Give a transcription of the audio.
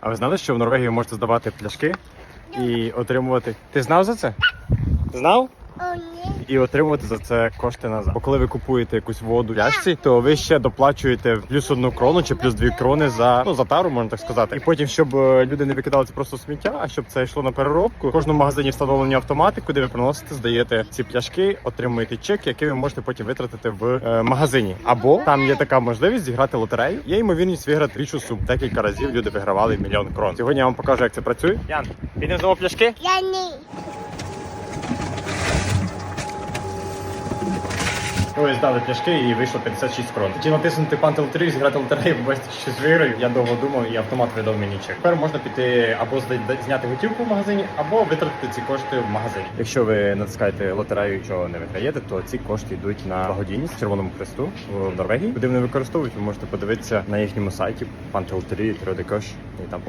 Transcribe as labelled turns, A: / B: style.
A: А ви знали, що в Норвегії можете здавати пляшки і отримувати. Ти знав за це? Знав? І отримувати за це кошти назад. Бо коли ви купуєте якусь воду в пляшці, то ви ще доплачуєте плюс одну крону чи плюс дві крони за ну за тару, можна так сказати. І потім, щоб е, люди не викидали це просто сміття, а щоб це йшло на переробку. В кожному магазині встановлені автомати, куди ви приносите, здаєте ці пляшки, отримуєте чек, який ви можете потім витратити в е, магазині. Або там є така можливість зіграти лотерею. Є ймовірність виграти більшу суму. Декілька разів люди вигравали мільйон крон. Сьогодні я вам покажу, як це працює. Ян, підемо знову пляшки.
B: Я ні.
A: Ось здали пляшки і вийшло 56 крон. Чи натиснути панти лотерею, зіграти лотерею, побачити щось виграю. Я довго думав і автомат видав мені чек. Тепер можна піти або зняти готівку в магазині, або витратити ці кошти в магазині. Якщо ви натискаєте лотерею, і чого не виграєте, то ці кошти йдуть на благодійність Червоному Хресту в Норвегії. Куди вони використовують, ви можете подивитися на їхньому сайті панти лотерії, і там побачити.